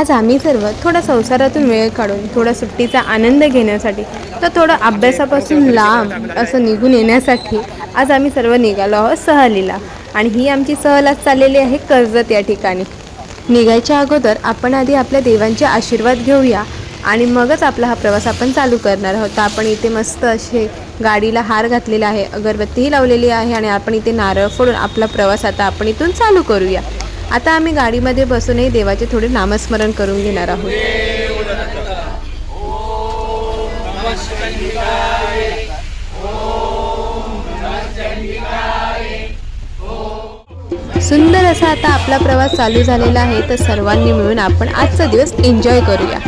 आज आम्ही सर्व थोडा संसारातून वेळ काढून थोडा सुट्टीचा आनंद घेण्यासाठी तर थोडं अभ्यासापासून लांब असं निघून येण्यासाठी आज आम्ही सर्व निघालो आहोत सहलीला. आणि ही आमची सहल आज चाललेली आहे कर्जत या ठिकाणी. निघायच्या अगोदर आपण आधी आपल्या देवांचे आशीर्वाद घेऊया आणि मगच आपला हा प्रवास आपण चालू करणार आहोत. तर आपण इथे मस्त असे गाडीला हार घातलेला आहे अगरबत्तीही लावलेली आहे आणि आपण इथे नारळ फोडून आपला प्रवास आता आपण इथून चालू करूया. आता आम्ही गाडीमध्ये बसूनही देवाचे थोडे नामस्मरण करून घेणार आहोत. सुंदर असा आता आपला प्रवास चालू झालेला आहे तर सर्वांनी मिळून आपण आजचा दिवस एन्जॉय करूया.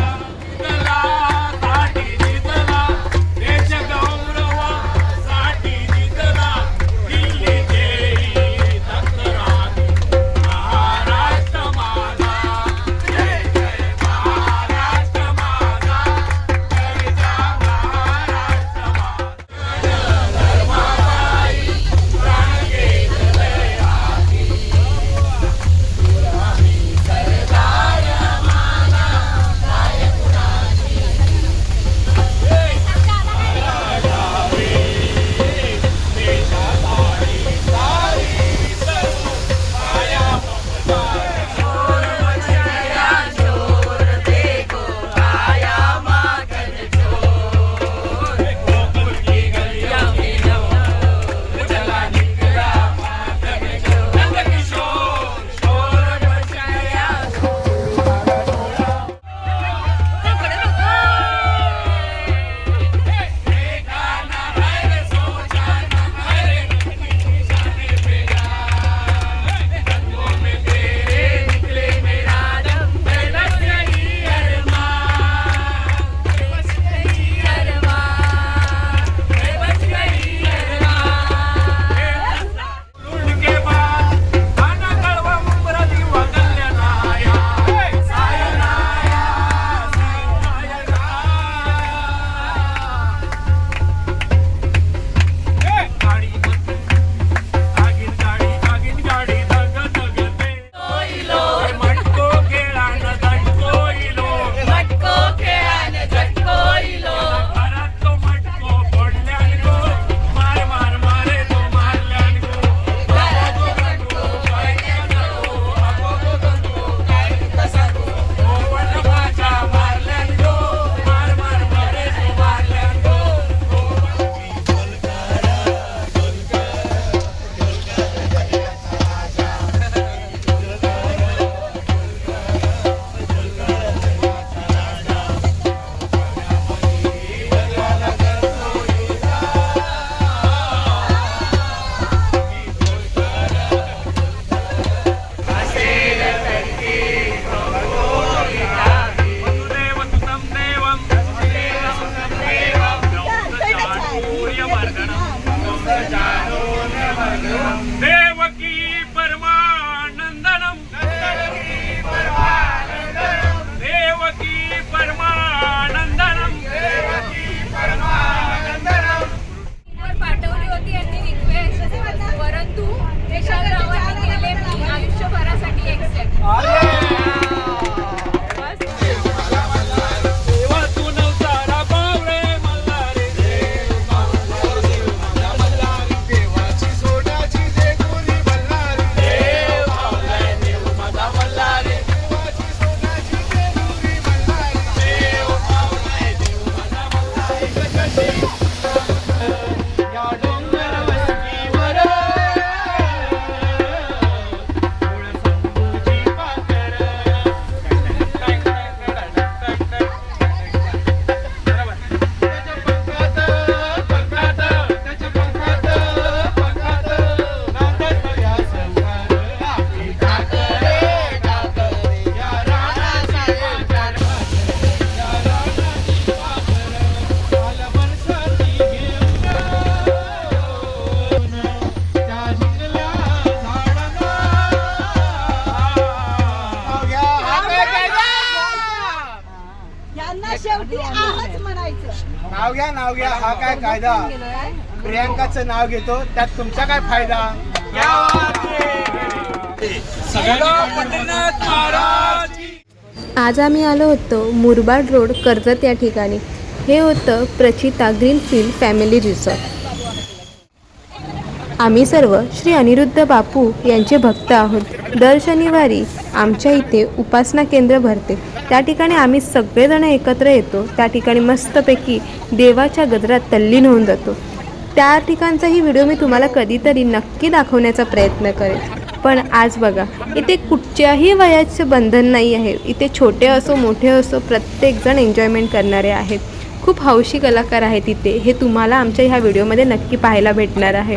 नाव घ्या नाव घ्या. हा काय कायदा? प्रियांकाचं नाव घेतो. त्यात तुमचा काय फायदा? आज आम्ही आलो होतो मुरबाड रोड कर्जत या ठिकाणी. हे होतं प्रचिता ग्रीनफील्ड फॅमिली रिसॉर्ट. आम्ही सर्व श्री अनिरुद्ध बापू यांचे भक्त आहोत. दर शनिवारी आमच्या इथे उपासना केंद्र भरते. त्या ठिकाणी आम्ही सगळेजण एकत्र येतो. त्या ठिकाणी मस्तपैकी देवाच्या गजरात तल्लीन होऊन जातो. त्या ठिकाणचाही व्हिडिओ मी तुम्हाला कधीतरी नक्की दाखवण्याचा प्रयत्न करेन. पण आज बघा इथे कुठच्याही वयाचे बंधन नाही आहे. इथे छोटे असो मोठे असो प्रत्येकजण एन्जॉयमेंट करणारे आहेत. खूप हौशी कलाकार आहेत इथे. हे तुम्हाला आमच्या ह्या व्हिडिओमध्ये नक्की पाहायला भेटणार आहे.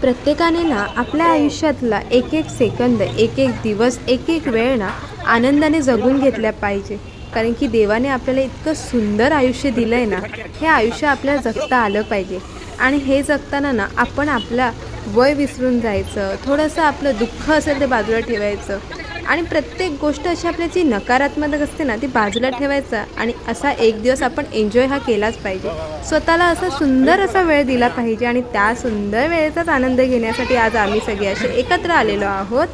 प्रत्येकाने ना आपल्या आयुष्यातला एक एक सेकंद एक एक दिवस एक एक वेळ ना आनंदाने जगून घेतल्या पाहिजे. कारण की देवाने आपल्याला इतकं सुंदर आयुष्य दिलं आहे ना हे आयुष्य आपल्याला जगता आलं पाहिजे. आणि हे जगताना ना आपण आपला वय विसरून जायचं थोडंसं आपलं दुःख असेल ते बाजूला ठेवायचं आणि प्रत्येक गोष्ट अशी आपल्या जी नकारात्मक असते ना ती बाजूला ठेवायचं आणि असा एक दिवस आपण एन्जॉय हा केलाच पाहिजे. स्वतःला असा सुंदर असा वेळ दिला पाहिजे आणि त्या सुंदर वेळेचाच आनंद घेण्यासाठी आज आम्ही सगळे असे एकत्र आलेलो आहोत.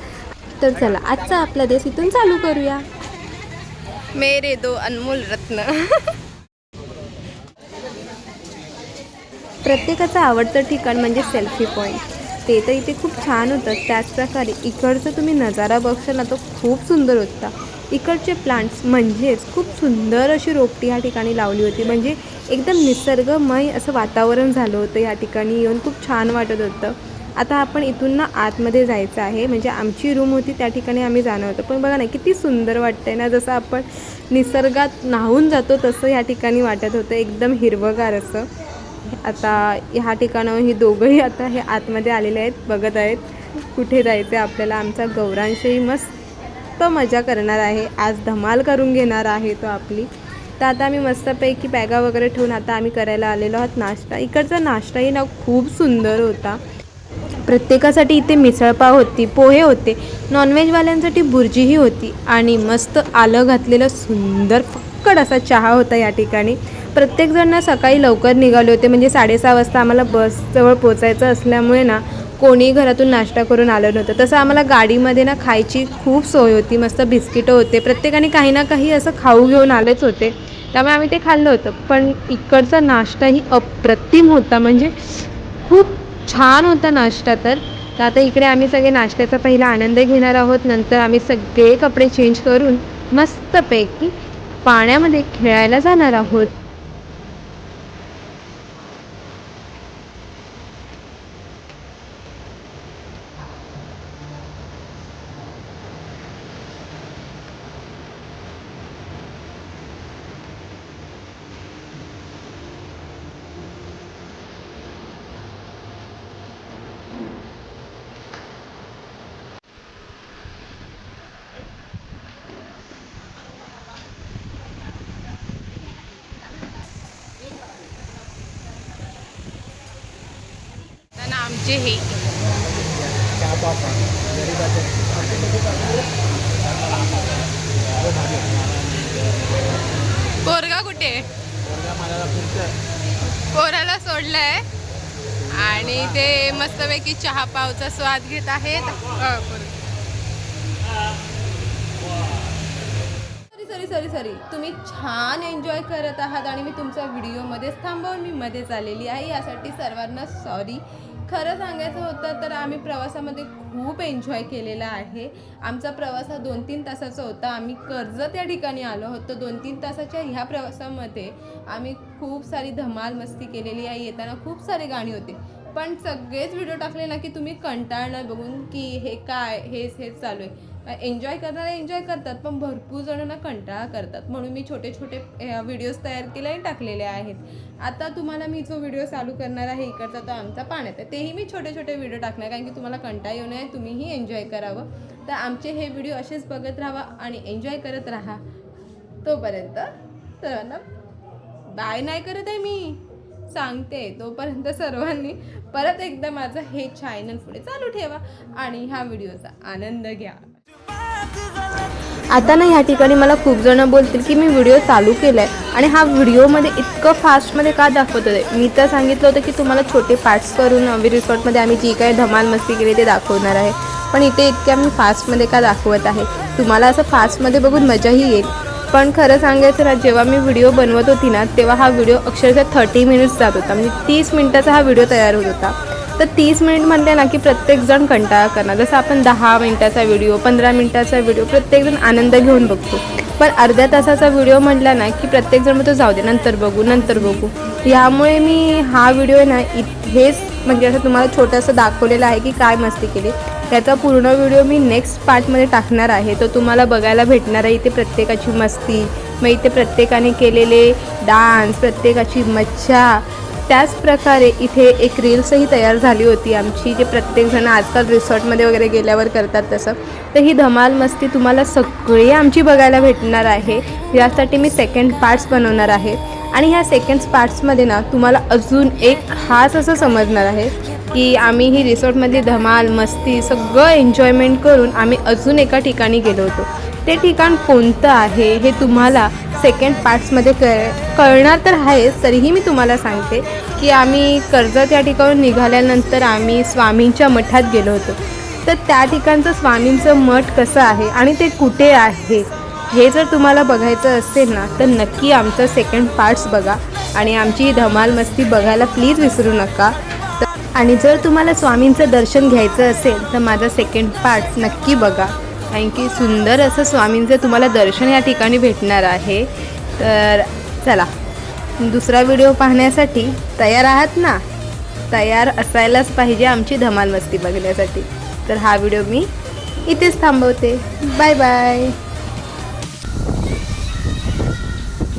तर चला आजचा आपला देश इथून चालू करूया. मेरे दो अनमोल रत्न. प्रत्येकाचं आवडतं ठिकाण म्हणजे सेल्फी पॉईंट ते तर इथे खूप छान होतं. त्याचप्रकारे इकडचं तुम्ही नजारा बघशाल ना तो खूप सुंदर होता. इकडचे प्लांट्स म्हणजेच खूप सुंदर अशी रोपटी ह्या ठिकाणी लावली होती. म्हणजे एकदम निसर्गमय असं वातावरण झालं होतं या ठिकाणी येऊन. खूप छान वाटत होतं. आता आपण इथून ना आतमध्ये जायचं आहे. म्हणजे आमची रूम होती त्या ठिकाणी आम्ही जाणार होतो. पण बघा ना किती सुंदर वाटतं आहे ना जसं आपण निसर्गात न्हावून जातो तसं या ठिकाणी वाटत होतं. एकदम हिरवगार असं. आता ह्या ठिकाणावर ही दोघंही आता हे आतमध्ये आलेले आहेत बघत आहेत. कुठे जायचं आपल्याला? आमचा गौरांशही मस्त मजा करणार आहे. आज धमाल करून घेणार आहे तो आपली. तर आता आम्ही मस्तपैकी बॅगा वगैरे ठेवून आता आम्ही करायला आलेलो आहोत नाश्ता. इकडचा नाश्ताही ना खूप सुंदर होता. प्रत्येकासाठी इथे मिसळपाव होती पोहे होते. नॉनव्हेजवाल्यांसाठी भुर्जीही होती आणि मस्त आलं घातलेलं सुंदर फक्कड असा चहा होता या ठिकाणी. प्रत्येकजण ना सकाळी लवकर निघाले होते म्हणजे साडेसहा वाजता आम्हाला बसजवळ पोचायचं असल्यामुळे ना कोणी घरातून नाश्ता करून आलं नव्हतं. तसं आम्हाला गाडीमध्ये ना खायची खूप सोय होती मस्त बिस्किटं होते. प्रत्येकाने काही ना काही असं खाऊ घेऊन आलेच होते. त्यामुळे आम्ही ते खाल्लं होतं. पण इकडचा नाश्ताही अप्रतिम होता म्हणजे खूप छान होता नाश्ता तर. तर आता इकडे आम्ही सगळे नाश्त्याचा पहिला आनंद घेणार आहोत. नंतर आम्ही सगळे कपडे चेंज करून मस्तपैकी पाण्यामध्ये खेळायला जाणार आहोत. जे हे. पोरगा कुठे? पोराला सोडलंय. आणि ते मस्तपैकी चहा पावचा स्वाद घेत आहेत. सॉरी सॉरी सॉरी सॉरी तुम्ही छान एन्जॉय करत आहात आणि मी तुमचा व्हिडिओमध्येच थांबवून मी मध्येच आलेली आहे. यासाठी सर्वांना सॉरी खरं सांगायचं होतं तर आम्ही प्रवासामध्ये खूप एन्जॉय केलेला आहे. आमचा प्रवास हा दोन तीन तासाचा होता. आम्ही कर्जत या ठिकाणी आलो होतो. दोन तीन तासाच्या ह्या प्रवासामध्ये आम्ही खूप सारी धमाल मस्ती केलेली. आहे येताना खूप सारे गाणी होते. पण सगळेच व्हिडिओ टाकले ना की तुम्ही कंटाळणार बघून की हे काय हेच हेच चालू आहे. एन्जॉय करणारे एन्जॉय करतात पण भरपूर जण ना कंटाळा करतात. म्हणून मी छोटे छोटे व्हिडिओज तयार केले आणि टाकलेले आहेत. आता तुम्हाला मी जो व्हिडिओ चालू करणार आहे इकडचा तो आमचा पाण्यात आहे. तेही मी छोटे छोटे व्हिडिओ टाकणार कारण की तुम्हाला कंटाळा येऊ नये तुम्हीही एन्जॉय करावं. तर आमचे हे व्हिडिओ असेच बघत राहा आणि एन्जॉय करत राहा. तोपर्यंत सर्वांना बाय नाही करत आहे मी. सांगते तोपर्यंत सर्वांनी परत एकदा माझं हे चॅनल पुढे चालू ठेवा आणि ह्या व्हिडिओचा आनंद घ्या. आता ना ह्या ठिकाणी मला खूप जण बोलतील की मी व्हिडिओ चालू केला आहे आणि हा व्हिडिओमध्ये इतकं फास्टमध्ये का दाखवत होते? मी तर सांगितलं होतं की तुम्हाला छोटे पार्ट्स करून रिसॉर्टमध्ये आम्ही जी काही धमाल मस्ती केली ते दाखवणार आहे. पण इथे इतक्या मी फास्टमध्ये का दाखवत आहे? तुम्हाला असं फास्टमध्ये बघून मजाही येईल. पण खरं सांगायचं ना जेव्हा मी व्हिडिओ बनवत होती ना तेव्हा हा व्हिडिओ अक्षरशः थर्टी मिनिट्स जात होता. म्हणजे तीस मिनटाचा हा व्हिडिओ तयार होत होता. तर तीस मिनिट म्हणले ना की प्रत्येकजण कंटाळा करणार. जसं आपण दहा मिनटाचा व्हिडिओ पंधरा मिनटाचा व्हिडिओ प्रत्येकजण आनंद घेऊन बघतो. पण अर्ध्या तासाचा व्हिडिओ म्हटला ना की प्रत्येकजण मग तो जाऊ दे नंतर बघू नंतर बघू. यामुळे मी हा व्हिडिओ आहे ना इथेच म्हणजे असं तुम्हाला छोटंसं दाखवलेलं आहे की काय मस्ती केली. त्याचा पूर्ण व्हिडिओ मी नेक्स्ट पार्टमध्ये टाकणार आहे. तो तुम्हाला बघायला भेटणार आहे. इथे प्रत्येकाची मस्ती मग इथे प्रत्येकाने केलेले डान्स प्रत्येकाची मज्जा. त्याच प्रकारे इथे एक रील्सही तयार झाली होती आमची जे प्रत्येकजण आजकाल रिसॉर्टमध्ये वगैरे गेल्यावर करतात तसं. तर ही धमाल मस्ती तुम्हाला सगळी आमची बघायला भेटणार आहे. यासाठी मी सेकंड पार्ट्स बनवणार आहे. आणि ह्या सेकंड पार्ट्समध्ये ना तुम्हाला अजून एक खास असं समजणार आहे. की आम्ही ही रिसॉर्टमधली धमाल मस्ती सगळं एन्जॉयमेंट करून आम्ही अजून एका ठिकाणी गेलो होतो. ते ठिकाण कोणतं आहे हे तुम्हाला सेकंड पार्ट्समध्ये कळ कळणार तर आहेच तरीही मी तुम्हाला सांगते की आम्ही कर्जत या ठिकाणून निघाल्यानंतर आम्ही स्वामींच्या मठात गेलो होतो. तर त्या ठिकाणचं स्वामींचं मठ कसं आहे आणि ते कुठे आहे हे जर तुम्हाला बघायचं असेल ना तर नक्की आमचं सेकंड पार्ट्स बघा आणि आमची धमाल मस्ती बघायला प्लीज विसरू नका. आणि जर तुम्हाला स्वामींचं दर्शन घ्यायचं असेल तर माझा सेकंड पार्ट नक्की बघा. कारण की सुंदर असं स्वामींचं तुम्हाला दर्शन या ठिकाणी भेटणार आहे. तर चला दुसरा व्हिडिओ पाहण्यासाठी तयार आहात ना? तयार असायलाच पाहिजे आमची धमाल मस्ती बघण्यासाठी. तर हा व्हिडिओ मी इथेच थांबवते. Bye bye